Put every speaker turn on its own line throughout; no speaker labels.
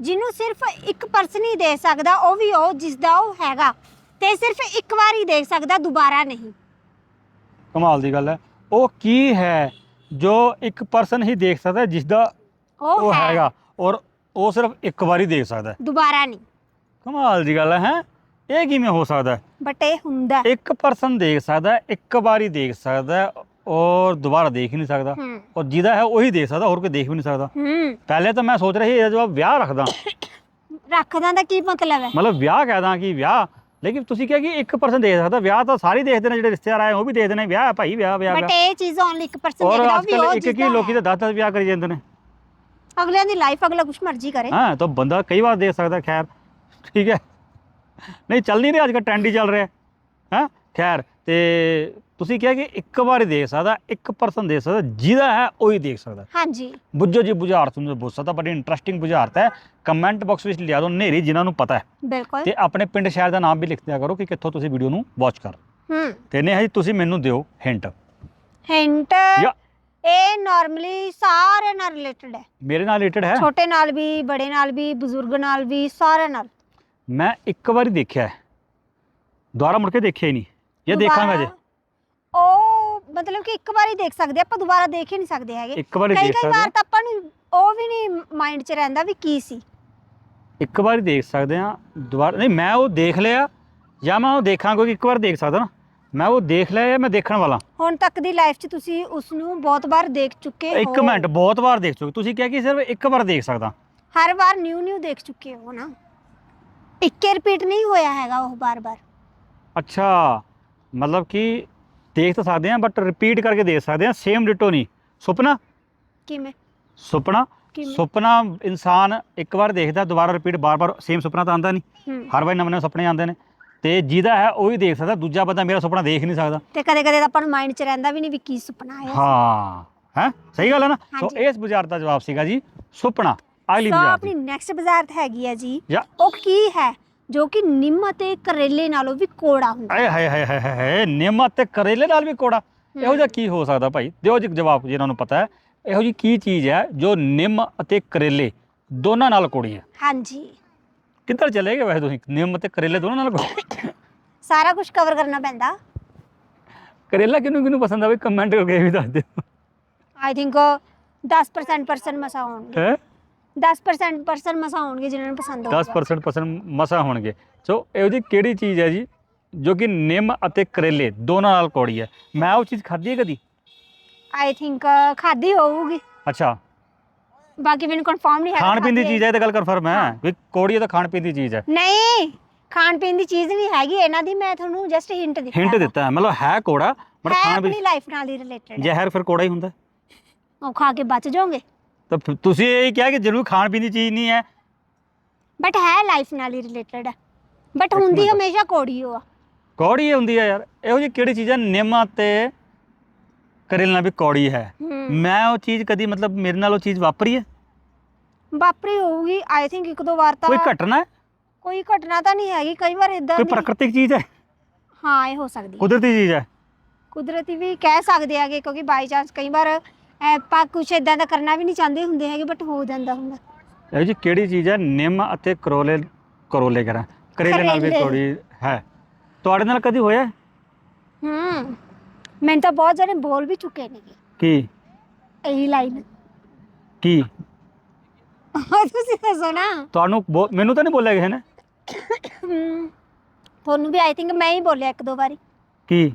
ਜਿਹਨੂੰ ਸਿਰਫ ਇੱਕ ਪਰਸਨ ਹੀ ਦੇਖ ਸਕਦਾ ਉਹ ਵੀ ਉਹ ਜਿਸ ਦਾ ਉਹ ਹੈਗਾ ਤੇ ਸਿਰਫ ਇੱਕ ਵਾਰ ਹੀ ਦੇਖ ਸਕਦਾ ਦੁਬਾਰਾ ਨਹੀਂ
ਕਮਾਲ ਦੀ ਗੱਲ ਹੈ ਉਹ ਕੀ ਹੈ ਜੋ ਇੱਕ ਪਰਸਨ ਹੀ ਦੇਖ ਸਕਦਾ ਜਿਸ ਦਾ
ਉਹ
ਉਹ
ਹੈ
ਹੈਗਾ ਔਰ ਉਹ ਸਿਰਫ ਇੱਕ ਵਾਰੀ ਦੇਖ ਸਕਦਾ ਹੈ।
ਦੁਬਾਰਾ ਨਹੀਂ
ਕਮਾਲ ਦੀ ਗੱਲ ਹੈ ਹੈਂ? ਇਹ ਕਿਵੇਂ ਹੋ ਸਕਦਾ ਹੈ?
ਬਟ ਇਹ ਹੁੰਦਾ ਹੈ।
ਇੱਕ ਪਰਸਨ ਦੇਖ ਸਕਦਾ ਹੈ, ਇੱਕ ਵਾਰੀ ਦੇਖ ਸਕਦਾ ਹੈ ਔਰ ਦੁਬਾਰਾ ਦੇਖ ਹੀ ਨਹੀਂ ਸਕਦਾ।
ਹੂੰ।
ਔਰ ਜਿਹਦਾ ਹੈ ਉਹੀ ਦੇਖ ਸਕਦਾ ਹੋਰ ਕੋਈ ਦੇਖ ਵੀ ਨਹੀਂ ਸਕਦਾ।
ਹੂੰ।
ਪਹਿਲੇ ਤਾਂ ਮੈਂ ਸੋਚ ਰਿਹਾ ਸੀ ਇਹਦਾ ਜਵਾਬ ਵਿਆਹ ਰੱਖਦਾ।
ਰੱਖਦਾ ਦਾ ਕੀ ਮਤਲਬ ਹੈ?
ਮਤਲਬ ਵਿਆਹ ਕਹਿਦਾ ਕਿ ਵਿਆਹ ਲੇਕਿਨ ਤੁਸੀਂ ਕਿਹਾ ਕਿ ਇੱਕ ਪਰਸਨ ਦੇਖ ਸਕਦਾ। ਵਿਆਹ ਤਾਂ ਸਾਰੇ ਹੀ ਦੇਖਦੇ ਨੇ ਜਿਹੜੇ ਰਿਸ਼ਤੇਦਾਰ ਆਏ ਉਹ ਵੀ ਦੇਖਦੇ ਨੇ ਵਿਆਹ ਹੈ ਭਾਈ ਵਿਆਹ ਵਿਆਹ
ਬਟ ਇਹ ਚੀਜ਼ ਓਨਲੀ ਇੱਕ ਪਰਸਨ
ਔਰ
ਦੇਖਦਾ ਉਹ
ਅੱਜ
ਵੀ ਉਹ
ਕੱਲ ਇੱਕ
ਜਿਸ
ਕੀ
ਦਾ
ਲੋਕੀ
ਹੈ।
ਤਾਂ 10 10 ਵਿਆਹ ਕਰੀ ਜਾਂਦੇ ਨੇ।
ਅਗਲਿਆਂ ਦੀ ਲਾਈਫ ਅਗਲਾ ਕੁਝ ਮਰਜ਼ੀ ਕਰੇ।
ਹਾਂ ਤਾਂ ਬੰਦਾ ਕਈ ਵਾਰ ਦੇਖ ਸਕਦਾ ਖੈਰ ਠੀਕ ਹੈ। ਨਹੀਂ ਚੱਲ ਨਹੀਂ ਰਿਹਾ ਅੱਜ ਕੱਲ ਟ੍ਰੈਂਡ ਹੀ ਚੱਲ ਰਿਹਾ। ਹਾਂ? ਖੈਰ ਤੇ ਤੁਸੀਂ ਕਿਹਾ ਕਿ ਇੱਕ ਵਾਰ ਹੀ ਦੇਖ ਸਕਦਾ ਇੱਕ ਪਰਸਨ ਦੇਖ ਸਕਦਾ ਜਿਹਦਾ ਹੈ ਉਹੀ ਦੇਖ ਸਕਦਾ।
ਹਾਂਜੀ।
ਬੁੱਝੋ ਜੀ ਬੁਝਾਰਤ ਨੂੰ ਬੁੱਝ ਸਕਦਾ ਬੜੀ ਇੰਟਰਸਟਿੰਗ ਬੁਝਾਰਤ ਹੈ। ਕਮੈਂਟ ਬਾਕਸ ਵਿੱਚ ਲਿਆ ਦਿਓ ਨੇਰੀ ਜਿਨ੍ਹਾਂ ਨੂੰ ਪਤਾ ਹੈ।
ਬਿਲਕੁਲ।
ਤੇ ਆਪਣੇ ਪਿੰਡ ਸ਼ਹਿਰ ਦਾ ਨਾਮ ਵੀ ਲਿਖ ਦਿਆ ਕਰੋ ਕਿ ਕਿੱਥੋਂ ਤੁਸੀਂ ਵੀਡੀਓ ਨੂੰ ਵਾਚ ਕਰ
ਹੂੰ।
ਤੇ ਨੇ ਜੀ ਤੁਸੀਂ ਮੈਨੂੰ ਦਿਓ ਹਿੰਟ
ਹਿੰਟ
ਯਾ।
ਇਹ ਨਾਰਮਲੀ ਸਾਰੇ ਨਾਲ ਰਿਲੇਟਡ ਹੈ।
ਮੇਰੇ ਨਾਲ ਰਿਲੇਟਡ ਹੈ?
ਛੋਟੇ ਨਾਲ ਵੀ ਬੜੇ ਨਾਲ ਵੀ ਬਜ਼ੁਰਗ ਨਾਲ ਵੀ ਸਾਰਿਆਂ ਨਾਲ।
ਮੈਂ ਇੱਕ ਵਾਰੀ ਦੇਖਿਆ ਹੈ। ਦੁਬਾਰਾ ਮੁੜ ਕੇ ਦੇਖਿਆ ਹੀ ਨਹੀਂ। ਇਹ ਦੇਖਾਂਗਾ ਜੇ।
ਦੁਬਾਰਾ- ਮਤਲਬ ਕਿ ਇੱਕ ਵਾਰੀ ਦੇਖ ਸਕਦੇ ਆਪਾਂ ਦੁਬਾਰਾ ਦੇਖ ਹੀ ਨਹੀਂ ਸਕਦੇ ਹੈਗੇ।
ਇੱਕ ਵਾਰੀ
ਕਈ
ਦੇਖ
ਕਈ
ਸਕਦੇ
ਵਾਰ
ਹਾਂ।
ਤਾਂ ਆਪਾਂ ਨੂੰ ਉਹ ਵੀ ਨਹੀਂ ਮਾਈਂਡ 'ਚ ਰਹਿੰਦਾ ਵੀ ਕੀ ਸੀ।
ਇੱਕ ਵਾਰੀ ਦੇਖ ਸਕਦੇ ਆ ਦੁਬਾਰਾ ਨਹੀਂ ਮੈਂ ਉਹ ਦੇਖ ਲਿਆ ਜਾਂ ਮੈਂ ਉਹ ਦੇਖਾਂ ਕਿਉਂਕਿ ਇੱਕ ਵਾਰ ਦੇਖ ਸਕਦਾ ਨਾ। ਮੈਂ ਉਹ ਦੇਖ ਲਿਆ ਜਾਂ ਮੈਂ ਦੇਖਣ ਵਾਲਾ।
ਹੁਣ ਤੱਕ ਦੀ ਲਾਈਫ 'ਚ ਤੁਸੀਂ ਉਸ ਨੂੰ ਬਹੁਤ ਵਾਰ ਦੇਖ ਚੁੱਕੇ ਹੋ।
ਇੱਕ ਮਿੰਟ ਬਹੁਤ ਵਾਰ ਦੇਖ ਚੁੱਕੇ। ਤੁਸੀਂ ਕਿਹਾ ਕਿ ਸਿਰਫ ਇੱਕ ਵਾਰ ਦੇਖ ਸਕਦਾ।
ਹਰ ਵਾਰ ਨਿਊ ਨਿਊ ਦੇਖ ਚੁੱਕੇ ਹੋ ਨਾ। ਇੱਕੇ ਰਿਪੀਟ ਨਹੀਂ ਹੋਇਆ ਹੈਗਾ ਉਹ ਬਾਰ-ਬਾਰ
ਅੱਛਾ ਮਤਲਬ ਕਿ ਦੇਖ ਤਾਂ ਸਕਦੇ ਆ ਬਟ ਰਿਪੀਟ ਕਰਕੇ ਦੇਖ ਸਕਦੇ ਆ ਸੇਮ ਡਿਟੋ ਨਹੀਂ। ਸੁਪਨਾ?
ਕਿਵੇਂ?
ਸੁਪਨਾ?
ਕਿਵੇਂ?
ਸੁਪਨਾ ਇਨਸਾਨ ਇੱਕ ਵਾਰ ਦੇਖਦਾ ਦੁਬਾਰਾ ਰਿਪੀਟ ਬਾਰ-ਬਾਰ ਸੇਮ ਸੁਪਨਾ ਤਾਂ ਆਉਂਦਾ ਨਹੀਂ।
ਹੂੰ।
ਹਰ ਵਾਰ ਨਵੇਂ ਨਵੇਂ ਸੁਪਨੇ ਆਉਂਦੇ ਨੇ। ਤੇ ਜਿਹਦਾ ਹੈ ਉਹ ਹੀ ਦੇਖ ਸਕਦਾ ਦੂਜਾ ਬੰਦਾ ਮੇਰਾ ਸੁਪਨਾ ਦੇਖ ਨਹੀਂ ਸਕਦਾ।
ਤੇ ਕਦੇ ਕਦੇ ਤਾਂ ਆਪਾਂ ਨੂੰ ਮਾਈਂਡ 'ਚ ਰਹਿੰਦਾ ਵੀ ਨਹੀਂ ਵੀ ਕੀ ਸੁਪਨਾ ਆਇਆ
ਹਾਂ ਹੈ? ਸਹੀ ਗੱਲ ਹੈ ਨਾ? ਸੋ
ਹਾਂਜੀ।
ਇਸ ਬੁਝਾਰਤ ਦਾ ਜਵਾਬ ਸੀਗਾ ਜੀ ਸੁਪਨਾ। ਅਗਲੀ
ਸੋ
ਬੁਝਾਰਤ
ਆਪਣੀ ਨੈਕਸਟ ਬਾਜ਼ਾਰਤ ਹੈਗੀ ਜੀ
ਜਾਂ
ਉਹ ਕੀ ਹੈ? ਜੋ ਕਿ ਨਿੰਮ ਅਤੇ ਕਰੇਲੇ ਨਾਲੋਂ ਵੀ ਕੋੜਾ ਹੁੰਦਾ
ਆਏ ਹਾਏ ਹਾਏ ਹਾਏ ਹਾਏ ਹਾਏ ਨਿੰਮ ਅਤੇ ਕਰੇਲੇ ਨਾਲ ਵੀ ਕੋੜਾ। ਇਹੋ ਜਿਹਾ ਕੀ ਹੋ ਸਕਦਾ ਭਾਈ? ਦਿਓ ਜੀ ਜਵਾਬ ਜਿਹਨਾਂ ਨੂੰ ਪਤਾ ਹੈ। ਇਹੋ ਜੀ ਕੀ ਚੀਜ਼ ਹੈ ਜੋ ਨਿੰਮ ਅਤੇ ਕਰੇਲੇ ਦੋਨਾਂ ਨਾਲ ਕੋੜੀ ਹੈ?
ਹਾਂਜੀ।
ਕਿੱਧਰ ਚਲੇ ਗਏ ਵੈਸੇ ਤੁਸੀਂ? ਨਿੰਮ ਅਤੇ ਕਰੇਲੇ ਦੋਨਾਂ ਨਾਲ ਕੋੜੀ?
ਸਾਰਾ ਕੁਝ ਕਵਰ ਕਰਨਾ ਪੈਂਦਾ।
ਕਰੇਲਾ ਕਿਹਨੂੰ ਕਿਹਨੂੰ ਪਸੰਦ ਆਵੇ ਕਮੈਂਟ ਕਰਕੇ ਇਹ ਵੀ ਦੱਸ ਦਿਓ।
ਆਈ ਥਿੰਕ 10% ਪਰਸਨ ਮਸਾ ਹੋਣਗੇ।
ਹੈ?
10% ਪਰਸਨ ਮਸਾ ਹੋਣਗੇ ਜਿਨ੍ਹਾਂ ਨੂੰ ਪਸੰਦ ਹੋਊਗਾ।
10% ਪਸੰਦ ਮਸਾ ਹੋਣਗੇ। ਸੋ ਇਹੋ ਜੀ ਕਿਹੜੀ ਚੀਜ਼ ਹੈ ਜੀ ਜੋ ਕਿ ਨਿੰਮ ਅਤੇ ਕਰੇਲੇ ਦੋਨਾਂ ਨਾਲ ਕੋੜੀ ਹੈ? ਮੈਂ ਉਹ ਚੀਜ਼ ਖਾਧੀ ਹੈ ਕਦੀ?
ਆਈ ਥਿੰਕ ਖਾਦੀ ਹੋਊਗੀ।
ਅੱਛਾ।
ਬਾਕੀ ਮੈਨੂੰ ਕਨਫਰਮ ਨਹੀਂ ਹੈ
ਖਾਣ ਪੀਣ ਦੀ ਚੀਜ਼ ਹੈ ਇਹ ਤਾਂ ਗੱਲ ਕਨਫਰਮ ਹੈ। ਵੀ ਕੋੜੀ ਹੈ ਤਾਂ ਖਾਣ ਪੀਣ ਦੀ ਚੀਜ਼ ਹੈ।
ਨਹੀਂ ਖਾਣ ਪੀਣ ਦੀ ਚੀਜ਼ ਨਹੀਂ ਹੈਗੀ ਇਹਨਾਂ ਦੀ ਮੈਂ ਤੁਹਾਨੂੰ ਜਸਟ ਹਿੰਟ ਦਿੱਤਾ
ਹਿੰਟ
ਹੈਗਾ।
ਦਿੱਤਾ ਹੈ ਮਤਲਬ ਹੈ ਕੋੜਾ ਬਟ
ਹੈ
ਖਾਣ ਪੀਣ
ਆਪਣੀ ਲਾਈਫ ਨਾਲ ਹੀ ਰਿਲੇਟਡ
ਜ਼ਹਿਰ ਫਿਰ ਕੋੜਾ ਹੀ ਹੁੰਦਾ। ਹੈ।
ਉਹ ਖਾ ਕੇ ਬਚ ਜਾਓਗੇ।
ਤਾਂ ਫਿਰ ਤੁਸੀਂ ਇਹ ਕਿਹਾ ਕਿ ਜ਼ਰੂਰ ਖਾਣ ਪੀਣ ਦੀ ਚੀਜ਼ ਨਹੀਂ ਹੈ।
ਬਟ ਹੈ ਲਾਈਫ ਨਾਲ ਹੀ ਰਿਲੇਟਡ ਹੈ ਬਟ ਹੁੰਦੀ। ਹਮੇਸ਼ਾ ਕੋੜੀ ਹੋ ਆ।
ਕੌੜੀ ਹੁੰਦੀ ਹੈ ਯਾਰ ਇਹੋ ਜਿਹੀ ਕਿਹੜੀ ਚੀਜ਼ ਹੈ ਨਿੰਮ ਅਤੇ ਕਰੇਲੇ ਨਾਲ ਵੀ ਕੌੜੀ ਹੈ। ਮੈਂ ਉਹ ਚੀਜ਼ ਕਦੀ ਮਤਲਬ ਮੇਰੇ ਨਾਲ ਉਹ ਚੀਜ਼ ਵਾਪਰੀ ਹੈ?
ਵਾਪਰੀ ਹੋਊਗੀ ਆਈ ਥਿੰਕ ਇੱਕ ਦੋ ਵਾਰ ਤਾਂ
ਕੋਈ ਘਟਨਾ ਹੈ?
ਕੋਈ ਘਟਨਾ ਤਾਂ ਨਹੀਂ ਹੈਗੀ ਕਈ ਵਾਰ ਇਦਾਂ
ਕੋਈ ਪ੍ਰਾਕ੍ਰਿਤਿਕ ਚੀਜ਼ ਹੈ?
ਹਾਂ ਇਹ ਹੋ ਸਕਦੀ ਹੈ।
ਕੁਦਰਤੀ ਚੀਜ਼ ਹੈ।
ਕੁਦਰਤੀ ਵੀ ਕਹਿ ਸਕਦੇ ਆਗੇ ਕਿਉਂਕਿ ਬਾਈ ਚਾਂਸ ਕਈ ਵਾਰ ਆਪਾਂ ਕੁਝ ਇਦਾਂ ਦਾ ਕਰਨਾ ਵੀ ਨਹੀਂ ਚਾਹੁੰਦੇ ਹੁੰਦੇ ਹੈਗੇ ਬਟ ਹੋ ਜਾਂਦਾ ਹੁੰਦਾ।
ਇਹੋ ਜਿਹੀ ਕਿਹੜੀ ਚੀਜ਼ ਹੈ ਨਿੰਮ ਅਤੇ ਕਰੋਲੇ ਕਰੋਲੇ ਕਰਾਂ। ਕਰੇਲੇ ਨਾਲ ਵੀ
ਕਰੇਲੇ।
ਕੌੜੀ ਹੈ। ਤੁਹਾਡੇ ਨਾਲ ਕਦੀ ਹੋਇਆ? ਹੈ?
ਹੂੰ ਮੈਨੂੰ ਤਾਂ ਬਹੁਤ ਜਣੇ ਬੋਲ ਵੀ ਚੁੱਕੇ ਨੇ।
ਕੀ?
ਇਹੀ ਲਾਈਨ।
ਕੀ?
ਤੁਸੀਂ ਦੱਸੋ ਨਾ।
ਤੁਹਾਨੂੰ ਬੋ- ਮੈਨੂੰ ਤਾਂ ਨਹੀਂ ਬੋਲਿਆ ਕਿਸੇ ਨੇ?
ਹਮ, ਤੁਹਾਨੂੰ ਵੀ ਆਈ ਥਿੰਕ ਮੈਂ ਹੀ ਬੋਲਿਆ ਇੱਕ ਦੋ ਵਾਰੀ।
ਕੀ?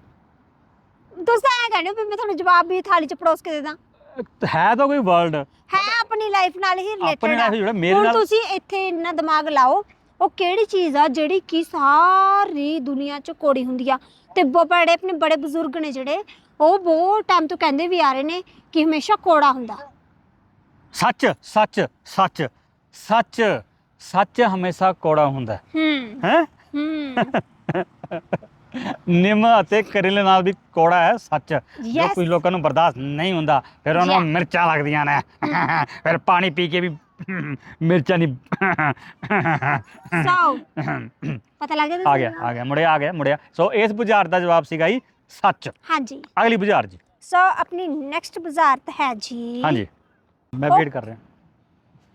ਤੁਸੀਂ ਐਂ ਕਹਿੰਦੇ ਹੋ ਵੀ ਮੈਂ ਤੁਹਾਨੂੰ ਜਵਾਬ ਵੀ ਥਾਲੀ ਚ ਪੜੋਸ ਕੇ ਦੇ ਦਾਂ।
ਹੈ ਤਾਂ ਕੋਈ ਵਰਲਡ
ਹੈ ਆਪਣੀ ਲਾਈਫ ਨਾਲ ਹੀ
ਆਪਣੇ
ਰਿਲੇਟਡ
ਨਾਲ ਹੀ ਜੁੜਿਆ ਮੇਰੇ
ਹੁਣ
ਨਾਲ
ਤੁਸੀਂ ਇੱਥੇ ਇੰਨਾ ਦਿਮਾਗ ਲਾਓ ਉਹ ਕਿਹੜੀ ਚੀਜ਼ ਆ ਜਿਹੜੀ ਕਿ ਸਾਰੀ ਦੁਨੀਆ 'ਚ ਕੋੜੀ ਹੁੰਦੀ ਆ? ਤੇ ਬੜੇ ਆਪਣੇ ਬੜੇ ਬਜ਼ੁਰਗ ਨੇ ਜਿਹੜੇ ਉਹ ਬਹੁਤ ਟਾਈਮ ਤੋਂ ਕਹਿੰਦੇ ਵੀ ਆ ਰਹੇ ਨੇ ਕਿ ਹਮੇਸ਼ਾ ਕੋੜਾ ਹੁੰਦਾ।
ਸੱਚ ਸੱਚ ਸੱਚ ਸੱਚ ਸੱਚ ਹਮੇਸ਼ਾ ਕੋੜਾ ਹੁੰਦਾ।
ਹੂੰ।
ਹੈ?
ਹੂੰ।
ਨਿੰਮ ਅਤੇ ਕਰੇਲੇ ਨਾਲ ਵੀ ਕੋੜਾ ਹੈ ਸੱਚ। ਜੋ
Yes.
ਕੁਝ ਲੋਕਾਂ ਨੂੰ ਬਰਦਾਸ਼ਤ ਨਹੀਂ ਹੁੰਦਾ ਫਿਰ ਉਹਨਾਂ ਨੂੰ
Yeah.
ਮਿਰਚਾਂ ਲੱਗਦੀਆਂ ਨੇ। ਫਿਰ ਪਾਣੀ ਪੀ ਕੇ ਵੀ ਮਿਰਚਾਂ ਨਹੀਂ
ਸੋ ਪਤਾ ਲੱਗ ਗਿਆ
ਆ ਗਿਆ ਆ ਗਿਆ ਮੁੜਿਆ ਆ ਗਿਆ ਮੁੜਿਆ। ਸੋ ਇਸ ਬੁਝਾਰਤ ਦਾ ਜਵਾਬ ਸੀਗਾ ਜੀ ਸੱਚ।
ਹਾਂਜੀ।
ਅਗਲੀ ਬੁਝਾਰ ਜੀ।
ਸੋ ਆਪਣੀ ਨੈਕਸਟ ਬਜ਼ਾਰਤ ਹੈ ਜੀ।
ਹਾਂਜੀ। ਮੈਂ ਵੇਟ ਕਰ ਰਿਹਾ।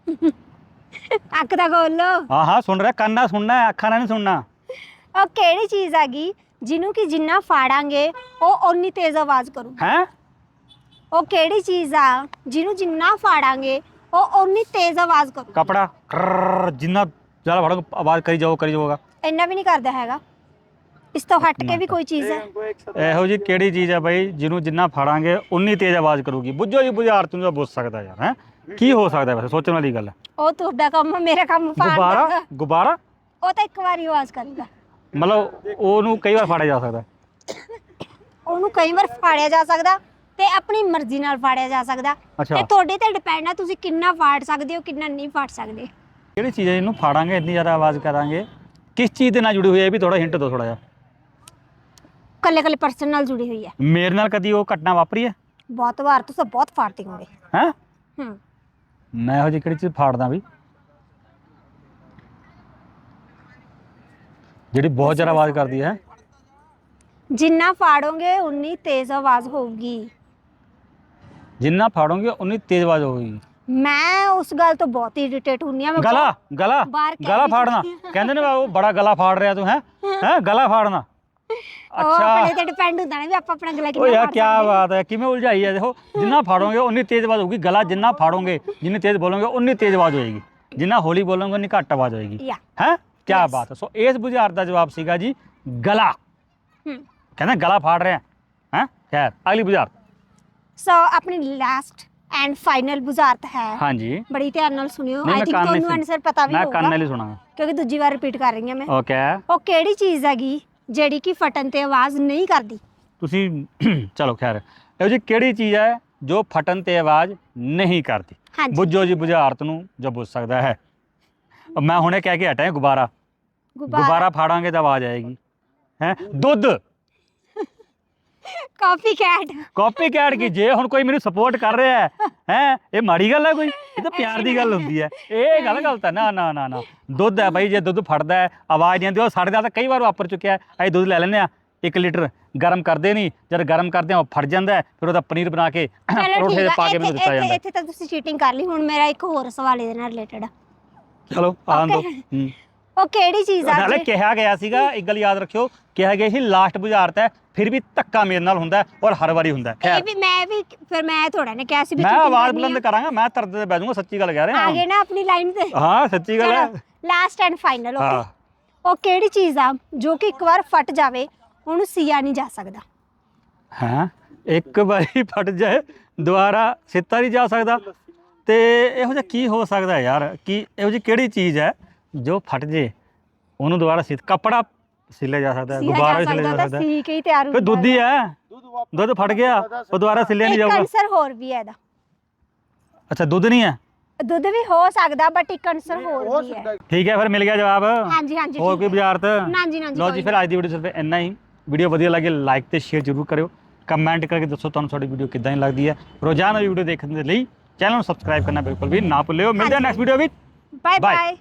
ਅੱਖ ਦਾ ਖੋਲੋ
ਹਾਂ ਹਾਂ ਸੁਣ ਰਿਹਾ ਕੰਨ ਨਾਲ ਸੁਣਨਾ ਹੈ, ਅੱਖਾਂ ਨਾਲ ਨਹੀਂ ਸੁਣਨਾ।
ਉਹ ਕਿਹੜੀ ਚੀਜ਼ ਹੈਗੀ ਜਿਹਨੂੰ ਕਿ ਜਿੰਨਾ ਫਾੜਾਂਗੇ ਉਹ ਓਨੀ ਤੇਜ਼ ਆਵਾਜ਼ ਕਰੂ
ਹੈ
ਉਹ ਕਿਹੜੀ ਚੀਜ਼ ਆ ਜਿਹਨੂੰ ਜਿੰਨਾ ਫਾੜਾਂਗੇ ਉਹ ਓਨੀ ਤੇਜ਼ ਆਵਾਜ਼ ਕਰੂ
ਕਪੜਾ ਕਰਰ, ਜਿੰਨਾ ਜ਼ਿਆਦਾ ਫੜੋ ਆਵਾਜ਼ ਕਰੀ ਜਾਓ ਕਰੀ ਜਾਓਗਾ
ਇੰਨਾ ਵੀ ਨਹੀਂ ਕਰਦਾ ਹੈਗਾ ਇਸ ਤੋਂ ਹਟ ਕੇ ਵੀ ਕੋਈ ਚੀਜ਼ ਹੈ
ਇਹੋ ਜੀ ਕਿਹੜੀ ਚੀਜ਼ ਹੈ ਬਾਈ ਜਿਹਨੂੰ ਜਿੰਨਾ ਫੜਾਂਗੇ ਉਨੀ ਤੇਜ਼ ਆਵਾਜ਼ ਕਰੂਗੀ ਬੁੱਝੋ ਜੀ ਬੁਝਾਰਤ ਨੂੰ ਤਾਂ ਬੁੱਝ ਸਕਦਾ ਯਾਰ ਹੈ ਕੀ ਹੋ ਸਕਦਾ ਵੈਸੇ ਸੋਚਣ ਵਾਲੀ ਗੱਲ ਹੈ
ਉਹ ਤੁਹਾਡਾ ਕੰਮ ਮੇਰਾ ਕੰਮ
ਗੁਬਾਰਾ
ਦਾ।
ਗੁਬਾਰਾ
ਉਹ ਤਾਂ ਇੱਕ ਵਾਰੀ ਆਵਾਜ਼ ਕਰੂਗਾ
ਮਤਲਬ ਉਹਨੂੰ ਕਈ ਵਾਰ ਫਾੜਿਆ ਜਾ ਸਕਦਾ।
ਉਹਨੂੰ ਕਈ ਵਾਰ ਫਾੜਿਆ ਜਾ ਸਕਦਾ ਤੇ ਆਪਣੀ ਮਰਜ਼ੀ ਨਾਲ ਫਾੜਿਆ ਜਾ ਸਕਦਾ।
ਅੱਛਾ।
ਤੇ ਤੁਹਾਡੇ ਤੇ ਡਿਪੈਂਡ ਆ ਤੁਸੀਂ ਕਿੰਨਾ ਫਾੜ ਸਕਦੇ ਹੋ ਕਿੰਨਾ ਨਹੀਂ ਫਾੜ ਸਕਦੇ।
ਕਿਹੜੀ ਚੀਜ਼ ਹੈ ਇਹਨੂੰ ਫਾੜਾਂਗੇ ਇੰਨੀ ਜ਼ਿਆਦਾ ਆਵਾਜ਼ ਕਰਾਂਗੇ? ਕਿਸ ਚੀਜ਼ ਦੇ ਨਾਲ ਜੁੜੀ ਹੋਈ ਹੈ? ਇਹ ਵੀ ਥੋੜਾ ਹਿੰਟ ਦਿਓ ਥੋੜਾ ਜਿਹਾ।
ਕੱਲੇ ਕੱਲੇ ਪਰਸਨ ਨਾਲ ਜੁੜੀ ਹੋਈ ਹੈ।
ਮੇਰੇ ਨਾਲ ਕਦੀ ਉਹ ਘਟਨਾ ਵਾਪਰੀ ਹੈ?
ਬਹੁਤ ਵਾਰ ਤੁਸੀਂ ਬਹੁਤ ਫਾੜਦੇ ਹੋਗੇ
ਹੈ?
ਹੂੰ।
ਮੈਂ ਇਹੋ ਜਿਹੀ ਕਿਹੜੀ ਚੀਜ਼ ਫਾੜਦਾ ਵੀ? ਜਿਹੜੀ ਬਹੁਤ ਜ਼ਿਆਦਾ ਆਵਾਜ਼ ਕਰਦੀ ਹੈ।
ਜਿੰਨਾ ਫਾੜੋਗੇ ਉਨੀ ਤੇਜ਼ ਆਵਾਜ਼ ਹੋਊਗੀ।
ਜਿੰਨਾ ਫਾੜੋਗੇ ਉਨੀ ਤੇਜ਼ ਆਵਾਜ਼ ਹੋਊਗੀ।
ਮੈਂ ਉਸ ਗੱਲ ਤੋਂ ਬਹੁਤ ਇਰੀਟੇਟ ਹੁੰਨੀ ਆ ਮੈਂ
ਗਲਾ ਗਲਾ
ਬਾਹਰ ਕਹਿ
ਗਲਾ
ਵੀ
ਫਾੜਨਾ।
ਚੁੱਕੀ ਹਾਂ।
ਕਹਿੰਦੇ ਨੇ ਉਹ ਬੜਾ ਗਲਾ ਫਾੜ ਰਿਹਾ ਤੂੰ ਹੈ? ਹੈ? ਗਲਾ ਫਾੜਨਾ।
ਉਹ ਆਪਣੇ
ਅੱਛਾ
ਤੇ ਡਿਪੈਂਡ ਹੁੰਦਾ ਨਾ ਵੀ ਆਪਾਂ ਆਪਣਾ ਗਲਾ
ਓ
ਕਿੰਨਾ
ਯਾਰ
ਫਾੜ
ਕੀ
ਸਕਦੇ ਹਾਂ।
ਬਾਤ ਹੈ ਕਿਵੇਂ ਉਲਝਾਈ ਹੈ। ਦੇਖੋ ਜਿੰਨਾ ਫਾੜੋਗੇ ਉਨੀ ਤੇਜ਼ ਆਵਾਜ਼ ਹੋਊਗੀ। ਗਲਾ ਜਿੰਨਾ ਫਾੜੋਗੇ ਜਿੰਨੀ ਤੇਜ਼ ਬੋਲੋਗੇ ਉਨੀ ਤੇਜ਼ ਆਵਾਜ਼ ਹੋਏਗੀ। ਜਿੰਨਾ ਹੌਲੀ ਬੋਲੋਗੇ ਉਨੀ ਘੱਟ ਆਵਾਜ਼ ਹੋਏਗੀ।
ਯਾ।
ਹੈ? ਕੀ
Yes.
ਬਾਤ ਹੈ। ਸੋ ਇਸ ਬੁਝਾਰਤ ਦਾ ਜਵਾਬ ਸੀਗਾ ਜੀ ਗਲਾ।
ਹੂੰ।
ਕਹਿੰਦਾ ਗਲਾ ਫਾੜ ਰਿਹਾ। ਹੈ? ਖੈਰ ਅਗਲੀ ਬੁਝਾਰਤ।
ਸੋ ਆਪਣੀ ਲਾਸਟ ਐਂਡ ਫਾਈਨਲ ਬੁਝਾਰਤ ਹੈ।
ਹਾਂਜੀ।
ਬੜੀ ਧਿਆਨ ਨਾਲ ਸੁਣਿਓ।
ਨਹੀਂ,
ਆਈ
ਮੈਂ
ਥਿੰਕ
ਕੰਨ ਨਹੀਂ
ਤੁਹਾਨੂੰ
ਸੁਣ-
ਆਨਸਰ ਪਤਾ ਵੀ
ਮੈਂ ਕੰਨ
ਹੋਊਗਾ
ਨਾਲ ਹੀ ਸੁਣਾਂਗਾ।
ਕਿਉਂਕਿ ਦੂਜੀ ਵਾਰ ਰਿਪੀਟ ਕਰ ਰਹੀ ਹਾਂ ਮੈਂ।
ਓਕੇ
ਉਹ ਕਿਹੜੀ ਚੀਜ਼ ਹੈਗੀ ਜਿਹੜੀ ਕਿ ਫਟਣ ਤੇ ਆਵਾਜ਼ ਨਹੀਂ ਕਰਦੀ?
ਤੁਸੀਂ ਚਲੋ ਖੈਰ। ਇਹੋ ਜੀ ਕਿਹੜੀ ਚੀਜ਼ ਹੈ ਜੋ ਫਟਣ ਤੇ ਆਵਾਜ਼ ਨਹੀਂ ਕਰਦੀ?
ਹਾਂਜੀ।
ਬੁੱਝੋ ਜੀ ਬੁਝਾਰਤ ਨੂੰ ਜੋ ਬੁੱਝ ਸਕਦਾ ਹੈ। ਮੈਂ ਹੁਣੇ ਕਹਿ ਕੇ ਹਟਿਆ ਗੁਬਾਰਾ। ਗੁਬਾਰਾ। ਫਾੜਾਂਗੇ ਤਾਂ ਆਵਾਜ਼ ਆਏਗੀ। ਹੈ? ਦੁੱਧ।
Copy cat.
ਕਾਪੀ ਕੈਟ ਕੀ? ਜੇ ਹੁਣ ਕੋਈ ਮੈਨੂੰ ਸਪੋਰਟ ਕਰ ਰਿਹਾ ਹੈ ਹੈ? ਇਹ ਮਾੜੀ ਗੱਲ ਹੈ ਕੋਈ? ਇਹ ਤਾਂ ਪਿਆਰ ਦੀ ਗੱਲ ਹੁੰਦੀ ਹੈ। ਇਹ ਗੱਲ ਗਲਤ ਹੈ। ਨਾ ਨਾ ਨਾ ਨਾ। ਦੁੱਧ ਹੈ ਬਾਈ ਜੇ ਦੁੱਧ ਫਟਦਾ ਹੈ ਆਵਾਜ਼ ਨਹੀਂ ਆਉਂਦੀ। ਉਹ ਸਾਡੇ ਨਾਲ ਤਾਂ ਕਈ ਵਾਰ ਵਾਪਰ ਚੁੱਕਿਆ ਹੈ। ਅਸੀਂ ਦੁੱਧ ਲੈ ਲੈਂਦੇ ਆ 1 ਲੀਟਰ ਗਰਮ ਕਰਦੇ ਨਹੀਂ। ਜਦ ਗਰਮ ਕਰਦੇ ਆ ਉਹ ਫਟ ਜਾਂਦਾ ਹੈ, ਫਿਰ ਉਹਦਾ ਪਨੀਰ ਬਣਾ ਕੇ
ਚਲੋ
ਪਰੌਂਠੇ
ਠੀਕ
ਦੇ
ਆ
ਪਾ ਕੇ ਮੈਨੂੰ ਦਿੱਤਾ
ਇੱਥੇ-
ਜਾਂਦਾ ਹੈ।
ਇੱਥੇ ਤਾਂ ਤੁਸੀਂ ਚੀਟਿੰਗ ਕਰ ਲਈ। ਹੁਣ ਮੇਰਾ ਇੱਕ ਹੋਰ ਸਵਾਲ ਇਹਦੇ ਨਾਲ ਰਿਲੇਟਡ ਆ।
ਚਲੋ ਆਉਣ ਦੋ।
Okay. ਉਹ ਕਿਹੜੀ ਚੀਜ਼ ਆ
ਨਾਲੇ
ਜੇ-
ਕਿਹਾ ਗਿਆ ਸੀਗਾ ਇੱਕ ਗੱਲ ਯਾਦ ਰੱਖਿਓ ਕਿਹਾ ਗਿਆ ਸੀ ਲਾਸਟ ਬੁਝਾਰਤ ਹੈ ਫਿਰ ਵੀ ਧੱਕਾ ਮੇਰੇ ਨਾਲ ਹੁੰਦਾ ਹੈ ਔਰ ਹਰ ਵਾਰੀ ਹੁੰਦਾ ਹੈ।
ਇਹ
ਖੈਰ।
ਵੀ ਮੈਂ ਵੀ ਫਿਰ ਮੈਂ ਥੋੜਾ ਨੇ ਕਿਹਾ ਸੀ ਵੀ
ਮੈਂ
cheating
ਆਵਾਜ਼
ਕਰਨੀ
ਬੁਲੰਦ। ਕਰਾਂਗਾ ਮੈਂ ਤਰਦ ਤੇ ਬਹਿ ਜਾਊਂਗਾ ਸੱਚੀ ਗੱਲ ਕਹਿ ਰਿਹਾ
ਆ ਗਏ ਨਾ ਆਪਣੀ ਲਾਈਨ ਤੇ।
ਹਾਂ ਸੱਚੀ ਗੱਲ ਹੈ।
ਲਾਸਟ ਐਂਡ ਫਾਈਨਲ
ਹਾਂ।
ਓਕੇ ਉਹ ਕਿਹੜੀ ਚੀਜ਼ ਆ ਜੋ ਕਿ ਇੱਕ ਵਾਰ ਫਟ ਜਾਵੇ ਉਹਨੂੰ ਸੀਆ ਨਹੀਂ ਜਾ ਸਕਦਾ?
ਹਾਂ? ਇੱਕ ਵਾਰੀ ਫਟ ਜਾਏ ਦੁਬਾਰਾ ਸਿੱਤਾ ਨਹੀਂ ਜਾ ਸਕਦਾ। ਤੇ ਇਹੋ ਜਿਹਾ ਕੀ ਹੋ ਸਕਦਾ ਹੈ ਯਾਰ? ਕੀ ਇਹੋ ਜਿਹੀ ਕਿਹੜੀ ਚੀਜ਼ ਹੈ? ਜੋ ਫਟ ਜੇ ਉਹਨੂੰ ਦੁਬਾਰਾ ਸਿੱਤ ਕੱਪੜਾ ਸਿੱਲਿਆ ਜਾ ਸਕਦਾ ਹੈ
ਜਾ
ਵੀ ਸਿੱਲਿਆ
ਸਕਦਾ
ਜਾ ਸਕਦਾ ਹੈ।
ਸੀ ਕੇ ਹੀ ਤਿਆਰ
ਫਿਰ ਦੁੱਧ ਹੀ ਹੈ। ਦੁੱਧ ਫਟ ਗਿਆ ਉਹ ਦੁਬਾਰਾ ਸਿੱਲਿਆ ਨਹੀਂ
ਇੱਕ
ਜਾਊਗਾ।
ਆਨਸਰ ਹੋਰ ਵੀ ਹੈ ਇਹਦਾ।
ਅੱਛਾ ਦੁੱਧ ਨਹੀਂ ਹੈ?
ਦੁੱਧ ਵੀ ਹੋ ਸਕਦਾ ਬਟ ਇੱਕ ਆਨਸਰ ਹੋਰ ਵੀ ਹੈ।
ਠੀਕ ਹੈ ਫਿਰ ਮਿਲ ਗਿਆ ਜਵਾਬ।
ਹਾਂਜੀ ਹਾਂਜੀ
ਹੋਰ ਕੋਈ
ਹੈ।
ਬੁਝਾਰਤ?
ਨਾ ਜੀ ਨਾ ਜੀ
ਲਓ
ਕੋਈ
ਜੀ ਫਿਰ ਅੱਜ ਦੀ ਵੀਡੀਓ ਸਿਰਫ ਇੰਨਾ ਹੀ। ਵੀਡੀਓ ਵਧੀਆ ਲੱਗੇ ਲਾਈਕ ਤੇ ਸ਼ੇਅਰ ਜ਼ਰੂਰ ਕਰਿਓ। ਕਮੈਂਟ ਕਰਕੇ ਦੱਸੋ ਤੁਹਾਨੂੰ ਸਾਡੀ ਵੀਡੀਓ ਕਿੱਦਾਂ ਦੀ ਲੱਗਦੀ ਹੈ। ਰੋਜ਼ਾਨਾ ਵੀਡੀਓ ਦੇਖਣ ਦੇ ਲਈ ਚੈਨਲ ਨੂੰ ਸਬਸਕ੍ਰਾਈਬ ਕਰਨਾ ਬਿਲਕੁਲ ਵੀ ਨਾ ਭੁੱਲਿਓ। ਮਿਲਦੇ ਹਾਂ
ਹਾਂਜੀ।
ਨੈਕਸਟ ਵੀਡੀਓ ਵਿੱਚ।
ਬਾਏ. ਬਾਏ